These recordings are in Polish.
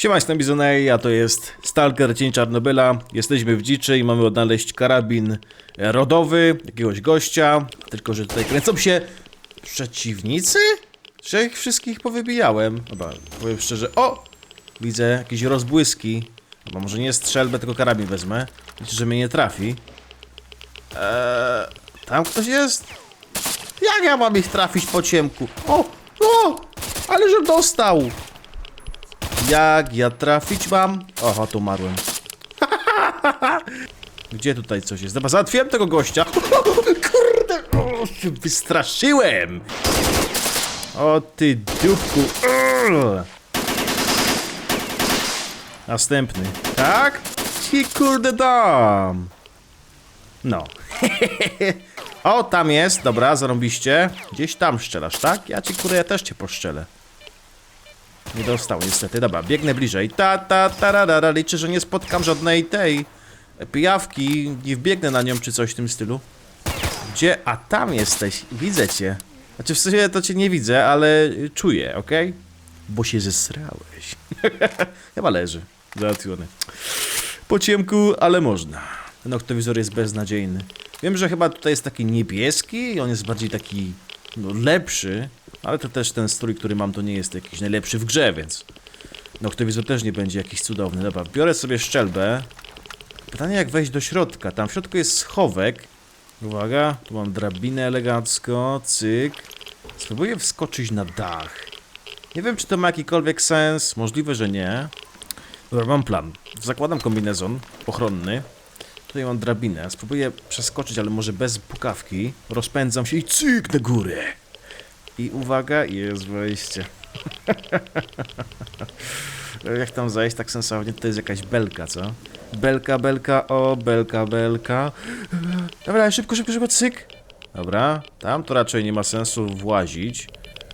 Siema, jestem Bizonej, a to jest Stalker Cień Czarnobyla. Jesteśmy w dziczy i mamy odnaleźć karabin rodowy jakiegoś gościa. Tylko, że tutaj kręcą się przeciwnicy? Że ja ich wszystkich powybijałem. Dobra, powiem szczerze. O! Widzę jakieś rozbłyski. Chyba może nie strzelbę, tylko karabin wezmę. Liczę, że mnie nie trafi. Eee, tam ktoś jest? Jak ja mam ich trafić po ciemku? O! O! Ale że dostał! Jak ja trafić mam? Oho, tu umarłem. Gdzie tutaj coś jest? Dobra, załatwiłem tego gościa. Kurde, o, się wystraszyłem. O ty dupku. Następny. Tak? Ci kurde dam. No. o, tam jest. Dobra, zarąbiście. Gdzieś tam szczelasz, tak? Ja ci kurde, ja też cię poszczelę. Nie dostał niestety. Dobra, biegnę bliżej. Ta, ta, tararara. Liczę, że nie spotkam żadnej tej pijawki. Nie wbiegnę na nią czy coś w tym stylu. Gdzie? A tam jesteś. Widzę cię. Znaczy w sensie to cię nie widzę, ale czuję, okej? Bo się zesrałeś. Chyba leży. Załatwiony. Po ciemku, ale można. Ten oktowizor jest beznadziejny. Wiem, że chyba tutaj jest taki niebieski i on jest bardziej taki no, lepszy, ale to też ten strój, który mam, to nie jest jakiś najlepszy w grze, więc noktowizor też nie będzie jakiś cudowny. Dobra, biorę sobie szczelbę. Pytanie jak wejść do środka. Tam w środku jest schowek. Uwaga, tu mam drabinę elegancko, cyk. Spróbuję wskoczyć na dach. Nie wiem, czy to ma jakikolwiek sens. Możliwe, że nie. Dobra, mam plan. Zakładam kombinezon ochronny. Tutaj mam drabinę. Spróbuję przeskoczyć, ale może bez pukawki. Rozpędzam się i cyk na górę. I uwaga, jest wejście. Jak tam zejść tak sensownie? To jest jakaś belka, co? Belka, belka, o, belka, belka. Dobra, szybko, szybko, szybko, cyk. Dobra, tam to raczej nie ma sensu włazić.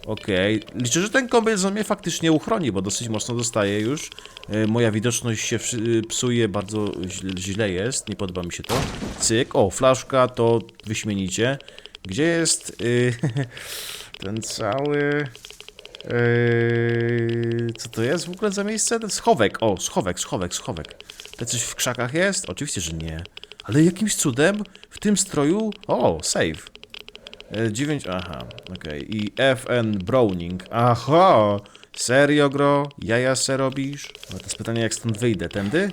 Okej, liczę, że ten kombinezon mnie faktycznie uchroni, bo dosyć mocno dostaję już. E, moja widoczność się wszy- psuje, bardzo źle, źle jest, nie podoba mi się to. Cyk, o, flaszka, to wyśmienicie. Gdzie jest y, ten cały... Yy, co to jest w ogóle za miejsce? Schowek. O, schowek, schowek, schowek. To coś w krzakach jest? Oczywiście, że nie. Ale jakimś cudem w tym stroju... O, save. E, 9... Aha, okej. I FN Browning. Aha! Serio, gro? Jaja se robisz? No to jest pytanie, jak stąd wyjdę. Tędy?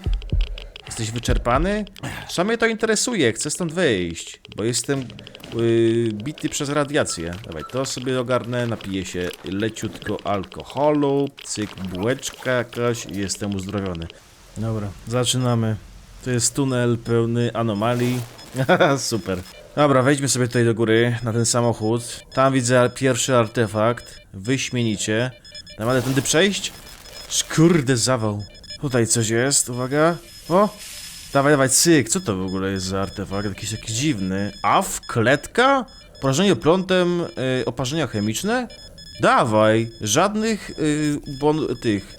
Jesteś wyczerpany? Co mnie to interesuje? Chcę stąd wyjść, bo jestem yy, bity przez radiację. Dawaj, to sobie ogarnę, napiję się leciutko alkoholu, cyk, bułeczka jakaś i jestem uzdrowiony. Dobra, zaczynamy. To jest tunel pełny anomalii. Super. Dobra, wejdźmy sobie tutaj do góry, na ten samochód. Tam widzę pierwszy artefakt. Wyśmienicie. Dam radę tędy przejść? Szkurde zawał. Tutaj coś jest, uwaga. O! Dawaj, dawaj, cyk, co to w ogóle jest za artefakt? Jakiś, jakiś dziwny. Aw, kletka? Porażenie prądem, y, oparzenia chemiczne? Dawaj, żadnych y, bon, tych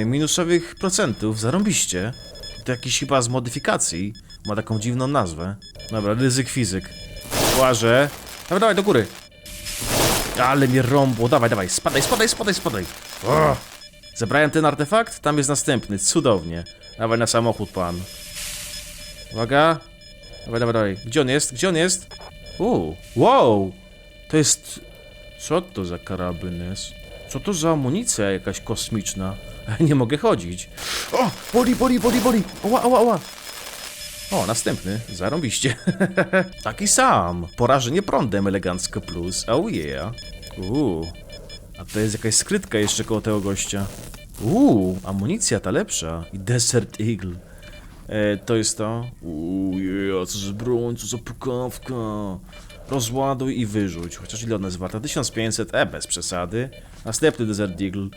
y, minusowych procentów, zarąbiście. To jakiś chyba z modyfikacji. Ma taką dziwną nazwę. Dobra, ryzyk fizyk. Łażę. Dawaj, dawaj, do góry. Ale mnie rąbło. Dawaj, dawaj, spadaj, spadaj, spadaj, spadaj. O! Zebrałem ten artefakt, tam jest następny, cudownie. Dawaj na samochód, pan. Uwaga. Dawaj, dawaj, dawaj. Gdzie on jest? Gdzie on jest? Uuu, wow! To jest... Co to za karabin jest? Co to za amunicja jakaś kosmiczna? Nie mogę chodzić. O! Boli, boli, boli, boli! Oła, oła, oła! O, następny. Zarąbiście. Taki sam. Porażenie prądem elegancko plus. Oh yeah. Uuu. A to jest jakaś skrytka jeszcze koło tego gościa. Uuu, amunicja ta lepsza. I Desert Eagle. E, to jest to. Uuu, yeah, co za broń, co za pukawka. Rozładuj i wyrzuć. Chociaż ile ona jest warta? 1500, e, bez przesady. Następny Desert Eagle.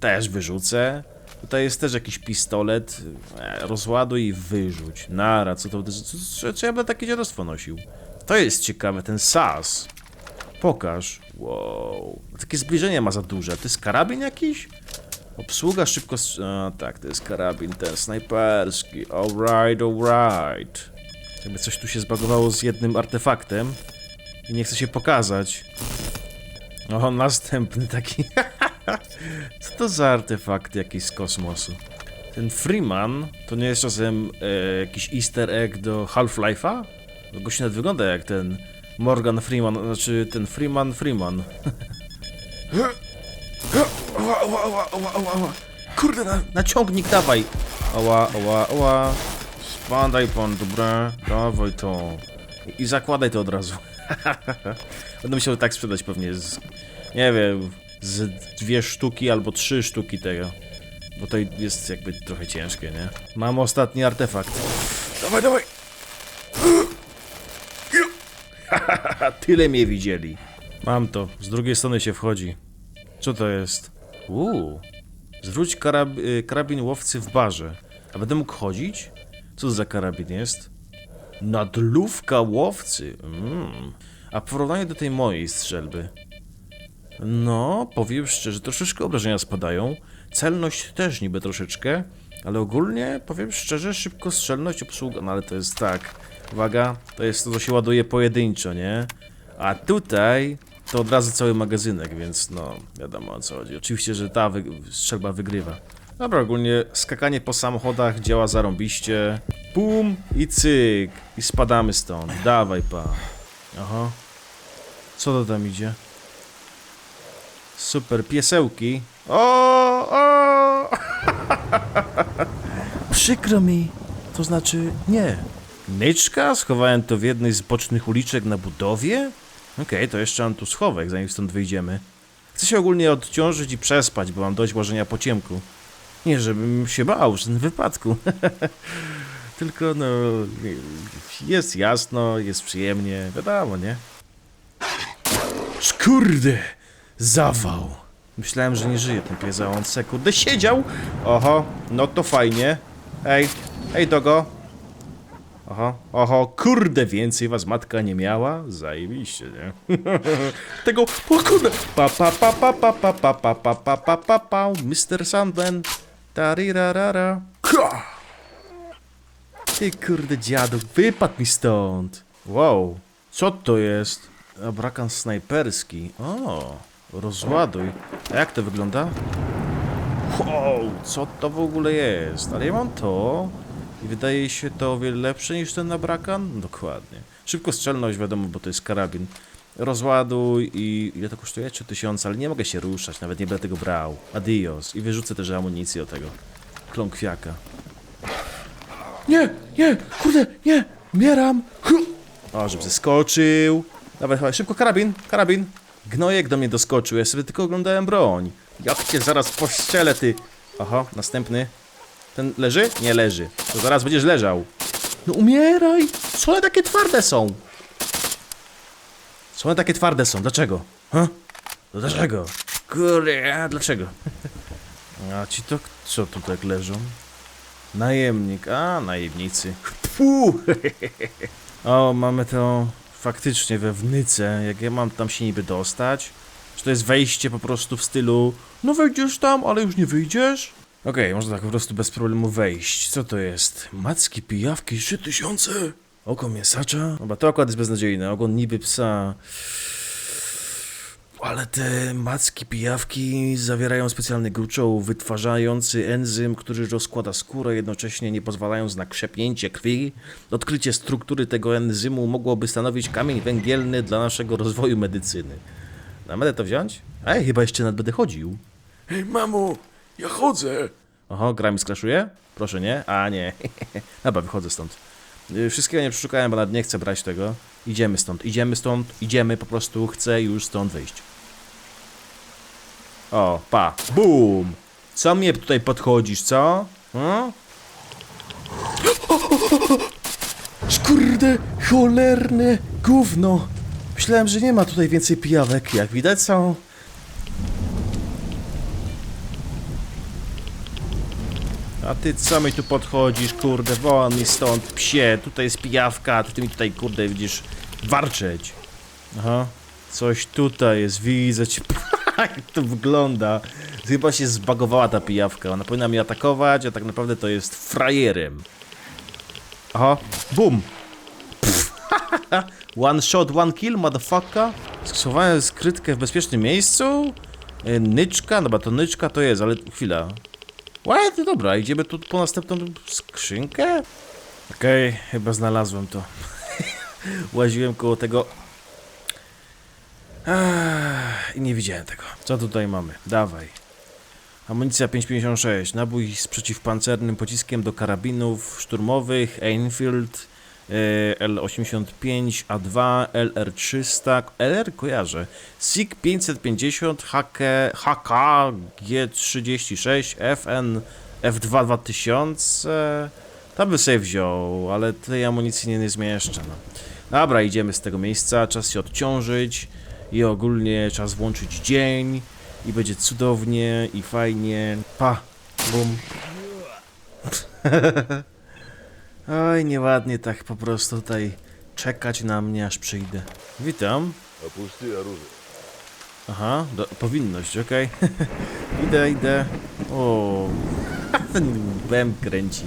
Też wyrzucę. Tutaj jest też jakiś pistolet. E, rozładuj i wyrzuć. Nara, co to... Co, co, co ja będę takie dziadostwo nosił? To jest ciekawe, ten SAS. Pokaż. Wow. Takie zbliżenie ma za duże. To jest karabin jakiś? Obsługa szybko... A, tak, to jest karabin ten snajperski. Alright, alright. Jakby coś tu się zbagowało z jednym artefaktem i nie chce się pokazać. O, następny taki. Co to za artefakt jakiś z kosmosu? Ten Freeman to nie jest czasem e, jakiś easter egg do Half-Life'a? No Gość nawet wygląda jak ten Morgan Freeman, znaczy ten Freeman Freeman. Ała, ała, ała, ała, ała. Kurde, na, naciągnik dawaj! Ała, ała, ała. Spadaj pan, dobra? Dawaj to. I, i zakładaj to od razu. Będę musiał tak sprzedać pewnie z, nie wiem, z dwie sztuki albo trzy sztuki tego. Bo to jest jakby trochę ciężkie, nie? Mam ostatni artefakt. Dawaj, dawaj! Tyle mnie widzieli. Mam to. Z drugiej strony się wchodzi. Co to jest? Uuu. Zwróć karab y, karabin łowcy w barze. A będę mógł chodzić? Co za karabin jest? Nadlówka łowcy. Mm. A w porównaniu do tej mojej strzelby. No, powiem szczerze, troszeczkę obrażenia spadają. Celność też niby troszeczkę. Ale ogólnie, powiem szczerze, szybko strzelność obsługa. No ale to jest tak. Uwaga, to jest to, co się ładuje pojedynczo, nie? A tutaj to od razu cały magazynek, więc no, wiadomo o co chodzi. Oczywiście, że ta wy strzelba wygrywa. Dobra, ogólnie skakanie po samochodach działa zarąbiście. Pum i cyk. I spadamy stąd. Dawaj, pa. Aha. Co to tam idzie? Super, piesełki. O, o! Przykro mi. To znaczy, nie. Myczka? Schowałem to w jednej z bocznych uliczek na budowie? Okej, to jeszcze mam tu schowek, zanim stąd wyjdziemy. Chcę się ogólnie odciążyć i przespać, bo mam dość łożenia po ciemku. Nie, żebym się bał w wypadku. Tylko, no, jest jasno, jest przyjemnie, wiadomo, nie? Skurde! Zawał! Myślałem, że nie żyje ten pies, a on sekundę siedział! Oho, no to fajnie. Ej, ej Dogo! Oho, oho, kurde, więcej was matka nie miała? Zajebiście, nie? Tego, o kurde! Pa, pa, pa, pa, pa, pa, pa, pa, pa, pa, pa, pa, pa, Mr. Sandman. Tarirarara. Ka! Ty kurde dziadu, wypadł mi stąd. Wow, co to jest? Abrakan snajperski. O, rozładuj. A jak to wygląda? Wow, co to w ogóle jest? Ale ja mam to i wydaje się to o wiele lepsze niż ten abrakan? Dokładnie. Szybko strzelność, wiadomo, bo to jest karabin. Rozładuj i ile to kosztuje? 3000, ale nie mogę się ruszać, nawet nie będę tego brał. Adios. I wyrzucę też amunicję do tego. Kląkwiaka. Nie, nie, kurde, nie, umieram. O, żeby zeskoczył. Dawaj, dawaj, szybko karabin, karabin. Gnojek do mnie doskoczył, ja sobie tylko oglądałem broń. Jak cię zaraz pościelę, ty. Oho, następny. Ten leży? Nie leży. To zaraz będziesz leżał. No umieraj! Co one takie twarde są? Co one takie twarde są? Dlaczego? Huh? No dlaczego? Kurde, dlaczego? A ci to co tu tak leżą? Najemnik, a najemnicy. Pfu. O, mamy to faktycznie wewnęce. Jak ja mam tam się niby dostać? Czy to jest wejście po prostu w stylu No wejdziesz tam, ale już nie wyjdziesz? Okej, można tak po prostu bez problemu wejść. Co to jest? Macki, pijawki, 3000? Oko mięsacza? Dobra, to akurat jest beznadziejne. Ogon niby psa. Ale te macki, pijawki zawierają specjalny gruczoł wytwarzający enzym, który rozkłada skórę, jednocześnie nie pozwalając na krzepnięcie krwi. Odkrycie struktury tego enzymu mogłoby stanowić kamień węgielny dla naszego rozwoju medycyny. Na będę to wziąć? Ej, chyba jeszcze nad będę chodził. Hej, mamo, ja chodzę. Oho, gra mi skraszuje? Proszę nie? A nie. Dobra, wychodzę stąd. Y, Wszystkiego nie przeszukałem, bo nawet nie chcę brać tego. Idziemy stąd, idziemy stąd, idziemy po prostu, chcę już stąd wyjść. O, pa, bum! Co mnie tutaj podchodzisz, co? Hmm? Skurde, cholerne gówno! Myślałem, że nie ma tutaj więcej pijawek. Jak widać są... A ty co mi tu podchodzisz, kurde, won mi stąd, psie, tutaj jest pijawka, ty mi tutaj, kurde, widzisz, warczeć. Aha, coś tutaj jest, widzę jak to wygląda. Chyba się zbagowała ta pijawka, ona powinna mnie atakować, a tak naprawdę to jest frajerem. Aha, bum. One shot, one kill, motherfucker. Schowałem skrytkę w bezpiecznym miejscu? E, Nyczka? Dobra, to nyczka to jest, ale chwila. What? Dobra, idziemy tu po następną skrzynkę? Okej, chyba znalazłem to. Łaziłem koło tego... Ach, I nie widziałem tego. Co tutaj mamy? Dawaj. Amunicja 5,56, nabój z przeciwpancernym pociskiem do karabinów szturmowych, Enfield, L85, A2, LR300, LR kojarzę, SIG 550, HK, HK G36, FN, F2 2000, tam by sobie wziął, ale tej amunicji nie, nie zmieszczę. No. Dobra, idziemy z tego miejsca, czas się odciążyć i ogólnie czas włączyć dzień i będzie cudownie i fajnie. Pa, bum. Oj, nieładnie tak po prostu tutaj czekać na mnie, aż przyjdę. Witam. A pusty. Aha, do, powinność, okej. idę, idę. O, ten bem kręci.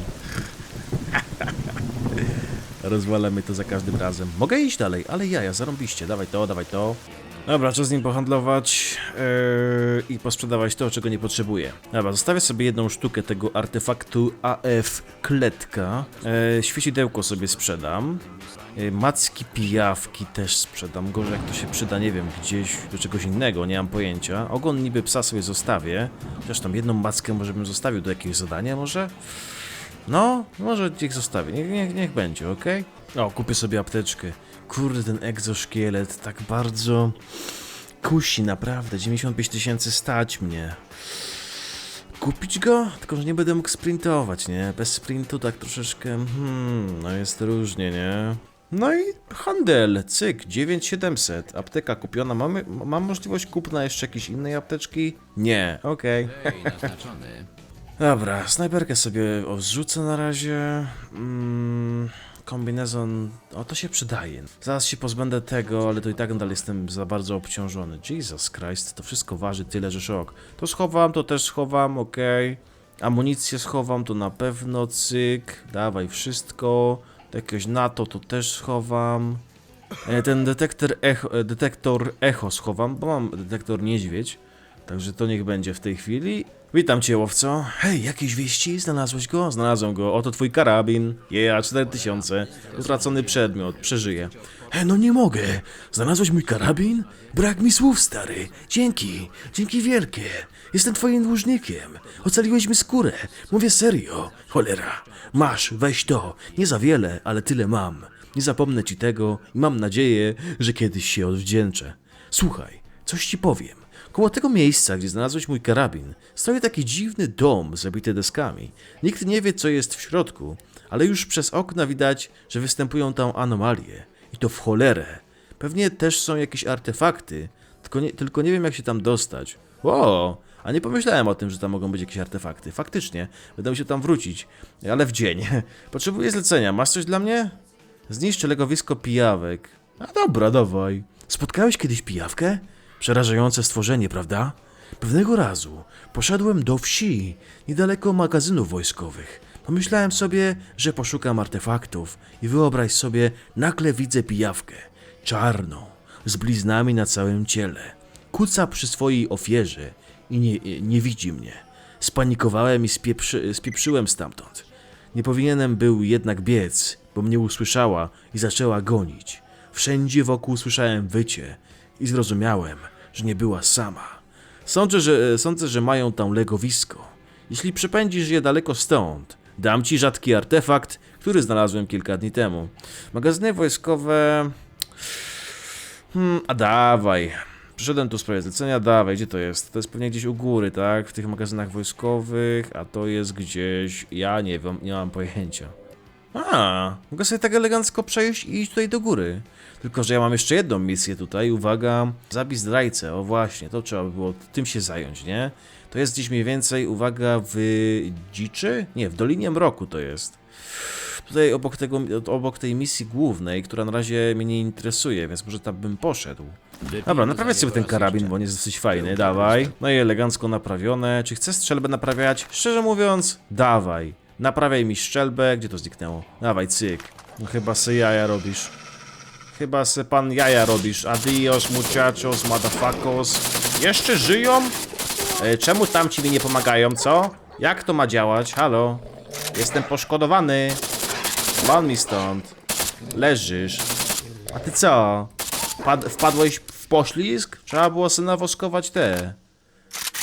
Rozwalamy to za każdym razem. Mogę iść dalej, ale ja, ja zarąbiście. Dawaj to, dawaj to. Dobra, czas z nim pohandlować yy, i posprzedawać to, czego nie potrzebuję. Dobra, zostawię sobie jedną sztukę tego artefaktu AF Kletka. Yy, świecidełko sobie sprzedam. Yy, macki pijawki też sprzedam. Gorzej jak to się przyda, nie wiem, gdzieś do czegoś innego, nie mam pojęcia. Ogon niby psa sobie zostawię. Chociaż tam jedną mackę może bym zostawił do jakiegoś zadania może? No, może niech zostawię, niech, niech, niech będzie, okej? O, kupię sobie apteczkę. Kurde, ten egzoszkielet tak bardzo kusi, naprawdę. 95 tysięcy stać mnie. Kupić go? Tylko, że nie będę mógł sprintować, nie? Bez sprintu tak troszeczkę, hmm, no jest różnie, nie? No i handel, cyk, 9700, apteka kupiona, mamy, mam możliwość kupna jeszcze jakiejś innej apteczki? Nie, okej. Ej, naznaczony. Dobra, snajperkę sobie o, zrzucę na razie. Mm, kombinezon, o to się przydaje. Zaraz się pozbędę tego, ale to i tak nadal jestem za bardzo obciążony. Jesus Christ, to wszystko waży tyle, że szok. To schowam, to też schowam, okej. Amunicję schowam, to na pewno, cyk. Dawaj wszystko. Jakiegoś NATO to też schowam. E, Ten detektor echo, e, detektor echo schowam, bo mam detektor niedźwiedź. Także to niech będzie w tej chwili. Witam cię, łowco. Hej, jakieś wieści? Znalazłeś go? Znalazłem go. Oto twój karabin. Yeah, 4000. Utracony przedmiot. Przeżyję. E, no nie mogę. Znalazłeś mój karabin? Brak mi słów, stary. Dzięki. Dzięki wielkie. Jestem twoim dłużnikiem. Ocaliłeś mi skórę. Mówię serio. Cholera. Masz, weź to. Nie za wiele, ale tyle mam. Nie zapomnę ci tego i mam nadzieję, że kiedyś się odwdzięczę. Słuchaj, coś ci powiem. Koło tego miejsca, gdzie znalazłeś mój karabin, stoi taki dziwny dom zabity deskami. Nikt nie wie, co jest w środku, ale już przez okna widać, że występują tam anomalie. I to w cholerę. Pewnie też są jakieś artefakty, tylko nie, tylko nie wiem, jak się tam dostać. O, a nie pomyślałem o tym, że tam mogą być jakieś artefakty. Faktycznie, będę musiał tam wrócić, ale w dzień. Potrzebuję zlecenia. Masz coś dla mnie? Zniszczę legowisko pijawek. A dobra, dawaj. Spotkałeś kiedyś pijawkę? Przerażające stworzenie, prawda? Pewnego razu poszedłem do wsi, niedaleko magazynów wojskowych. Pomyślałem sobie, że poszukam artefaktów i wyobraź sobie, nagle widzę pijawkę. Czarną, z bliznami na całym ciele. Kuca przy swojej ofierze i nie, nie widzi mnie. Spanikowałem i spieprzy, spieprzyłem stamtąd. Nie powinienem był jednak biec, bo mnie usłyszała i zaczęła gonić. Wszędzie wokół słyszałem wycie i zrozumiałem, że nie była sama. Sądzę, że, sądzę, że mają tam legowisko. Jeśli przepędzisz je daleko stąd, dam ci rzadki artefakt, który znalazłem kilka dni temu. Magazyny wojskowe... Hmm, a dawaj. Przyszedłem tu w sprawie zlecenia, dawaj, gdzie to jest? To jest pewnie gdzieś u góry, tak? W tych magazynach wojskowych, a to jest gdzieś... Ja nie wiem, nie mam pojęcia. A, mogę sobie tak elegancko przejść i iść tutaj do góry. Tylko, że ja mam jeszcze jedną misję tutaj, uwaga, zabij zdrajcę, o właśnie, to trzeba by było tym się zająć, nie? To jest gdzieś mniej więcej, uwaga, w Dziczy? Nie, w Dolinie Mroku to jest. Tutaj obok, tego, obok tej misji głównej, która na razie mnie nie interesuje, więc może tam bym poszedł. Dobra, naprawiać sobie ten karabin, bo on jest dosyć fajny, dawaj. No i elegancko naprawione. Czy chcę strzelbę naprawiać? Szczerze mówiąc, dawaj. Naprawiaj mi strzelbę, gdzie to zniknęło? Dawaj, cyk. No chyba se jaja robisz. Chyba se pan jaja robisz. Adios, muchachos, motherfuckers. Jeszcze żyją? E, czemu tamci mi nie pomagają, co? Jak to ma działać? Halo? Jestem poszkodowany. Wal mi stąd. Leżysz. A ty co? Pad wpadłeś w poślizg? Trzeba było sobie nawoskować te...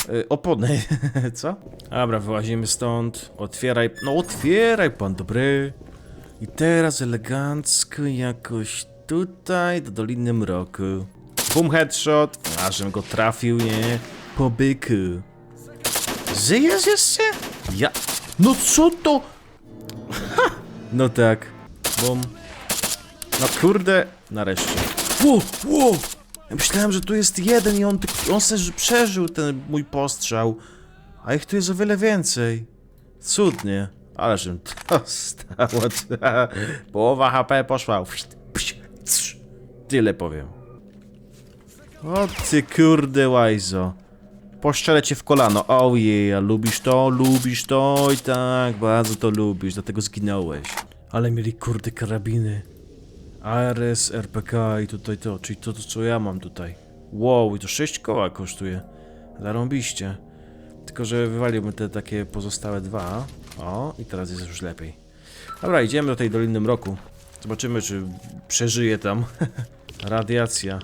Y, opony, co? Dobra, wyłazimy stąd. Otwieraj. No otwieraj pan, dobry. I teraz elegancko jakoś tutaj do Doliny Mroku. Boom headshot. A, go trafił, nie? Po byku. Żyjesz jeszcze? Ja... No co to? Ha! No tak. Bum. No kurde. Nareszcie. Ło, ło! Ja myślałem, że tu jest jeden i on, on se przeżył ten mój postrzał. A ich tu jest o wiele więcej. Cudnie. Ale żem to stało. Połowa HP poszła. Tyle powiem. O ty kurde łajzo. Poszczelę cię w kolano. Ojej, a lubisz to, lubisz to i tak, bardzo to lubisz, dlatego zginąłeś. Ale mieli kurde karabiny. ARS, RPK i tutaj to, czyli to, to co ja mam tutaj. Wow, i to 6 koła kosztuje. Zarąbiście. Tylko, że wywaliłbym te takie pozostałe dwa. O, i teraz jest już lepiej. Dobra, idziemy do tej Doliny Mroku. Zobaczymy, czy przeżyje tam. Radiacja.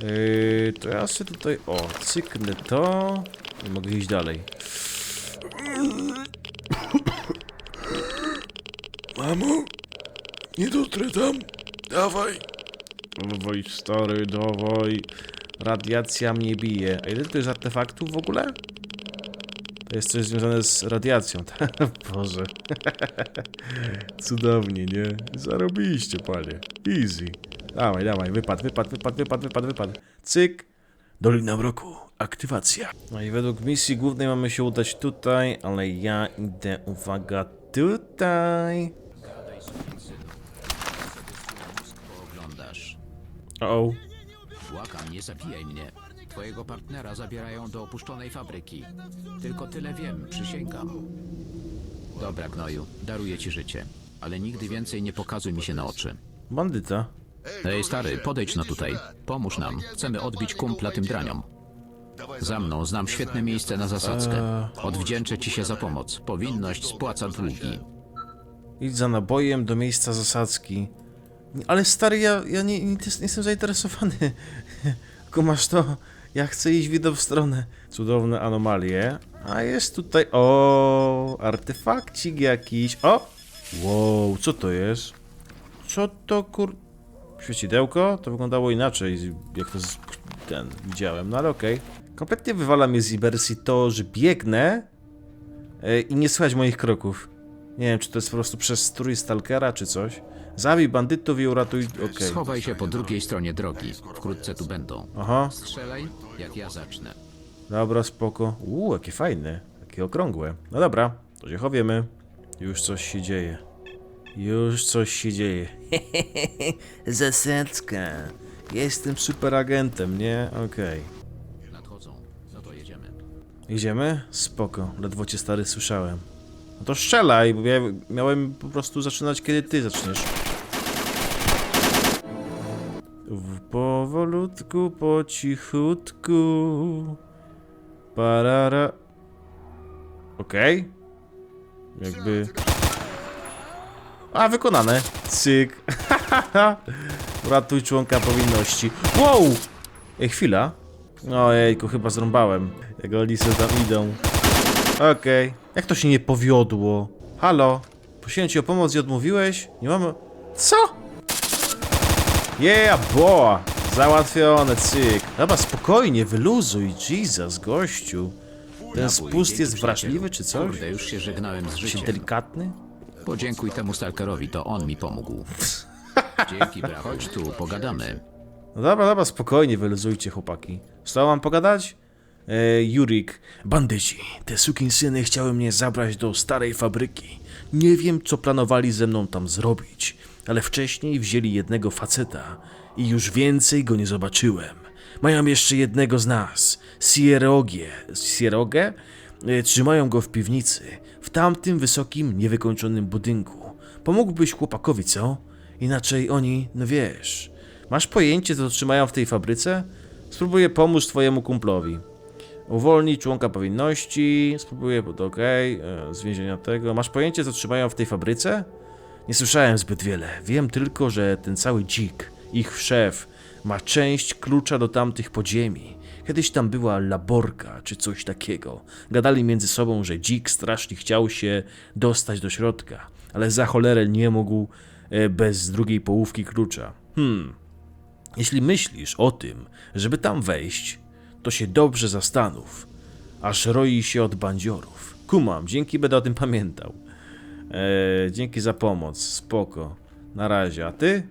Yy, to ja sobie tutaj, o, cyknę to i mogę iść dalej. Mamo? Nie dotrę tam. Dawaj. Dawaj, stary, dawaj. Radiacja mnie bije. A ile to jest artefaktów w ogóle? To jest coś związane z radiacją. Boże. Cudownie, nie? Zarobiliście, panie. Easy. Dawaj, dawaj, wypad, wypad, wypad, wypad, wypad, wypad. Cyk. Dolina Mroku. Aktywacja. No i według misji głównej mamy się udać tutaj, ale ja idę, uwaga, tutaj. O, -o. Błagam, nie zabijaj mnie. Twojego partnera zabierają do opuszczonej fabryki. Tylko tyle wiem, przysięgam. Dobra, gnoju, daruję ci życie. Ale nigdy więcej nie pokazuj mi się na oczy. bandyta. Ej, stary, podejdź no tutaj. Pomóż nam. Chcemy odbić kumpla tym draniom. Za mną znam świetne miejsce na zasadzkę. Odwdzięczę ci się za pomoc. Powinność spłaca długi. Idź za nabojem do miejsca zasadzki. Ale stary, ja, ja nie, nie, nie jestem zainteresowany. Tylko masz to. Ja chcę iść w jedną stronę. Cudowne anomalie. A jest tutaj. O, artefakcik jakiś. O! Wow, co to jest? Co to kur. Świecidełko? To wyglądało inaczej, jak to z... ten widziałem, no ale okej. Kompletnie wywala mnie z imersji to, że biegnę e, i nie słychać moich kroków. Nie wiem, czy to jest po prostu przez strój stalkera, czy coś. Zabij bandytów i uratuj... Okej. Schowaj się po drugiej stronie drogi. Wkrótce tu będą. Aha, Strzelaj, jak ja zacznę. dobra, spoko. Uuu, jakie fajne. Takie okrągłe. No dobra, to się chowiemy. Już coś się dzieje. Już coś się dzieje. Zasadzka. Jestem super agentem, nie? Okej. Nadchodzą. No to jedziemy. Idziemy? Spoko, ledwo cię stary słyszałem. No to strzelaj, bo ja miałem po prostu zaczynać, kiedy ty zaczniesz. W powolutku, po cichutku. Parara. Okej. Jakby... A, wykonane. Cyk. Ratuj członka powinności. Wow! Ej, chwila. Ojejku, chyba zrąbałem. Oni sobie tam idą. Okej. Jak to się nie powiodło? Halo? Prosiłem cię o pomoc i odmówiłeś? Nie mamy... Co? Yeah, boa! Załatwione, cyk. Dobra, spokojnie, wyluzuj. Jesus, gościu. Ten spust jest wrażliwy, czy coś? Kurde, już się żegnałem z Czy życiem. delikatny? Podziękuj temu stalkerowi, to on mi pomógł. Dzięki, brat. Chodź tu, pogadamy. No dobra, dobra, spokojnie, wyluzujcie, chłopaki. Tobą mam pogadać? E, Jurik, Bandyci, te sukinsyny chciały mnie zabrać do starej fabryki. Nie wiem, co planowali ze mną tam zrobić, ale wcześniej wzięli jednego faceta i już więcej go nie zobaczyłem. Mają jeszcze jednego z nas, Sierogie. Sierogę? E, Trzymają go w piwnicy, w tamtym wysokim, niewykończonym budynku. Pomógłbyś chłopakowi, co? Inaczej oni, no wiesz... Masz pojęcie, co trzymają w tej fabryce? Spróbuję pomóc twojemu kumplowi. Uwolnić członka powinności. Spróbuję, okej, okay, z więzienia tego. Masz pojęcie, co trzymają w tej fabryce? Nie słyszałem zbyt wiele. Wiem tylko, że ten cały dzik, ich szef, ma część klucza do tamtych podziemi. Kiedyś tam była laborka, czy coś takiego. Gadali między sobą, że dzik strasznie chciał się dostać do środka, ale za cholerę nie mógł e, bez drugiej połówki klucza. Hmm. Jeśli myślisz o tym, żeby tam wejść, to się dobrze zastanów, aż roi się od bandziorów. Kumam, dzięki będę o tym pamiętał. Eee, dzięki za pomoc, spoko. Na razie, a ty?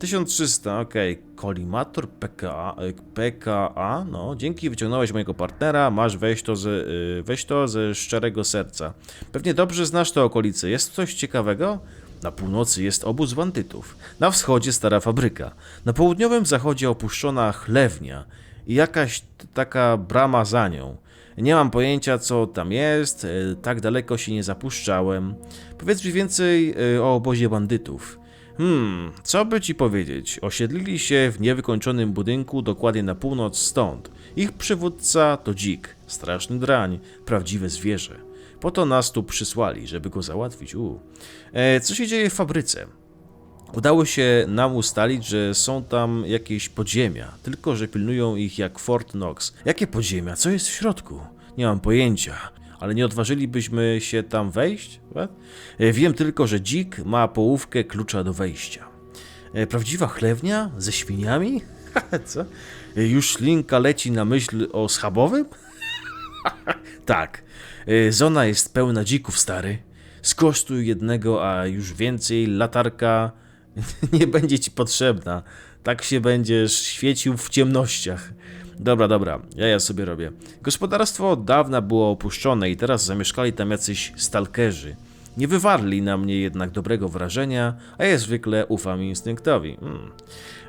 1300, okej. Kolimator PKA, e, PKA, no, dzięki wyciągnąłeś mojego partnera, masz weź to, ze, y, weź to ze szczerego serca. Pewnie dobrze znasz te okolice, jest coś ciekawego? Na północy jest obóz bandytów, na wschodzie stara fabryka, na południowym zachodzie opuszczona chlewnia i jakaś taka brama za nią. Nie mam pojęcia, co tam jest, e, tak daleko się nie zapuszczałem. Powiedz mi więcej e, o obozie bandytów. Hmm, co by ci powiedzieć? Osiedlili się w niewykończonym budynku dokładnie na północ stąd. Ich przywódca to dzik, straszny drań, prawdziwe zwierzę. Po to nas tu przysłali, żeby go załatwić. U. E, co się dzieje w fabryce? Udało się nam ustalić, że są tam jakieś podziemia, tylko że pilnują ich jak Fort Knox. Jakie podziemia? Co jest w środku? Nie mam pojęcia, ale nie odważylibyśmy się tam wejść? E, Wiem tylko, że dzik ma połówkę klucza do wejścia. E, Prawdziwa chlewnia ze świniami? Co? E, Już linka leci na myśl o schabowym? tak. Zona jest pełna dzików, stary. Skosztuj jednego, a już więcej latarka nie będzie ci potrzebna. Tak się będziesz świecił w ciemnościach. Dobra, dobra, ja ja sobie robię. Gospodarstwo od dawna było opuszczone i teraz zamieszkali tam jacyś stalkerzy. Nie wywarli na mnie jednak dobrego wrażenia, a ja zwykle ufam instynktowi. Hmm.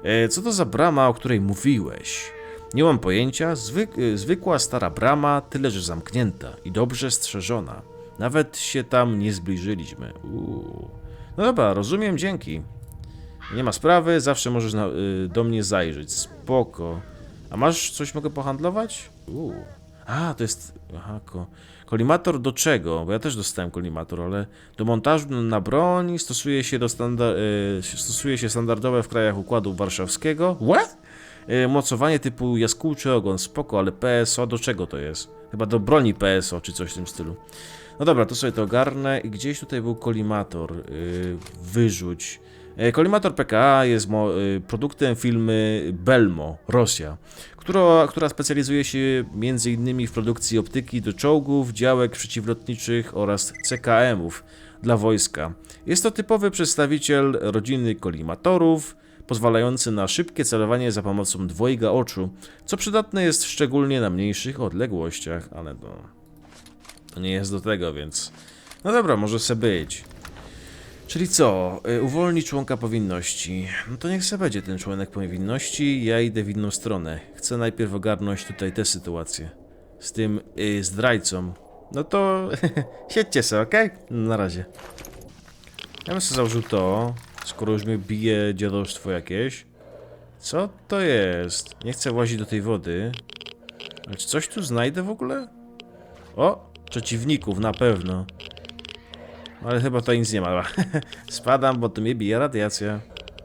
E, co to za brama, o której mówiłeś? Nie mam pojęcia, zwyk, e, zwykła stara brama, tyle że zamknięta i dobrze strzeżona. Nawet się tam nie zbliżyliśmy. Uuu. No dobra, rozumiem, dzięki. Nie ma sprawy, zawsze możesz na, y, do mnie zajrzeć. Spoko. A masz coś mogę pohandlować? Uuu. A, to jest. Aha, ko... kolimator do czego? Bo ja też dostałem kolimator, ale do montażu na broń stosuje się, do y, stosuje się standardowe w krajach Układu Warszawskiego. What? Y, mocowanie typu jaskółczy ogon, spoko, ale PSO do czego to jest? Chyba do broni PSO czy coś w tym stylu. No dobra, to sobie to ogarnę i gdzieś tutaj był kolimator. Yy, wyrzuć. E, Kolimator PKA jest y, produktem firmy Belmo, Rosja, która, która specjalizuje się m.in. w produkcji optyki do czołgów, działek przeciwlotniczych oraz CKM-ów dla wojska. Jest to typowy przedstawiciel rodziny kolimatorów, pozwalający na szybkie celowanie za pomocą dwojga oczu, co przydatne jest szczególnie na mniejszych odległościach, ale no, to nie jest do tego, więc... No dobra, może se być. Czyli co? Y, Uwolni członka powinności. No to niech se będzie ten członek powinności, ja idę w inną stronę. Chcę najpierw ogarnąć tutaj tę sytuację. Z tym y, zdrajcą. No to siedźcie se, okej? Na razie. Ja bym sobie założył to, skoro już mnie bije dziadostwo jakieś. Co to jest? Nie chcę włazić do tej wody. Ale czy coś tu znajdę w ogóle? O! Przeciwników, na pewno. Ale chyba tutaj nic nie ma. Spadam, bo to mnie bije radiacja.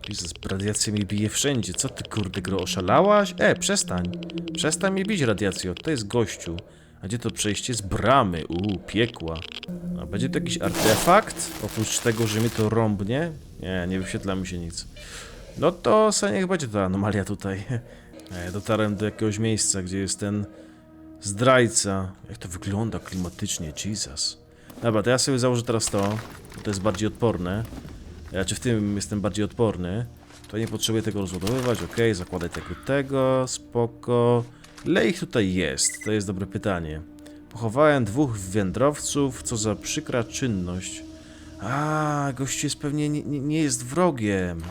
Jezus, radiacja mnie bije wszędzie. Co ty kurde gro, oszalałaś? E, przestań. Przestań mnie bić radiacją. To jest gościu. A gdzie to przejście? Z bramy. Uuu, piekła. A będzie to jakiś artefakt? Oprócz tego, że mnie to rąbnie? Nie, nie wyświetla mi się nic. No to se niech będzie ta anomalia tutaj. E, dotarłem do jakiegoś miejsca, gdzie jest ten zdrajca. Jak to wygląda klimatycznie, Jesus. Dobra, to ja sobie założę teraz to. To jest bardziej odporne. Ja czy w tym jestem bardziej odporny. To nie potrzebuję tego rozładowywać. Ok, zakładaj tego, tego. Spoko. Ile ich tutaj jest? To jest dobre pytanie. Pochowałem dwóch wędrowców. Co za przykra czynność. A, gość jest pewnie nie, nie, nie jest wrogiem.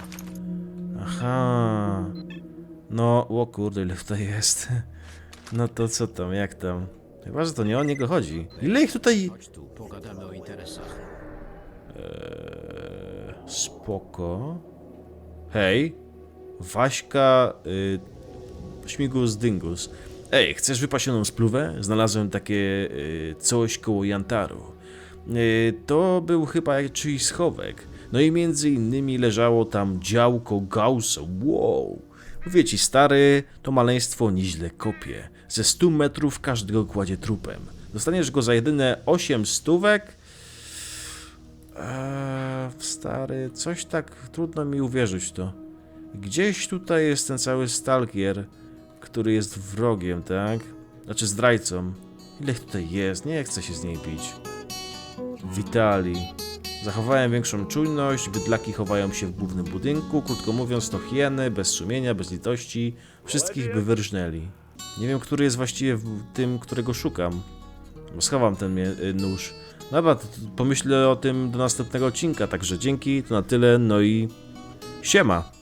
Aha. No, o kurde, ile tutaj jest. No to co tam, jak tam? Chyba, że to nie o niego chodzi. Ile ich tutaj... Chodź tu, pogadamy o interesach. Eee, spoko. Hej. Waśka y, Śmigus Dyngus. Ej, chcesz wypasioną spluwę? Znalazłem takie y, coś koło Jantaru. Y, to był chyba jak czyjś schowek. No i między innymi leżało tam działko Gaussa. Wow. Mówię ci, stary, to maleństwo nieźle kopie. Ze 100 metrów każdego kładzie trupem. Dostaniesz go za jedyne 8 stówek? Eee, stary, coś tak trudno mi uwierzyć w to. Gdzieś tutaj jest ten cały stalkier, który jest wrogiem, tak? Znaczy zdrajcą. Ile tutaj jest? Nie chcę się z niej bić. Witali. Zachowałem większą czujność, bydlaki chowają się w głównym budynku, krótko mówiąc to hieny, bez sumienia, bez litości, wszystkich by wyrżnęli. Nie wiem, który jest właściwie tym, którego szukam. Schowam ten y, nóż. Dobra, to pomyślę o tym do następnego odcinka, także dzięki, to na tyle, no i siema.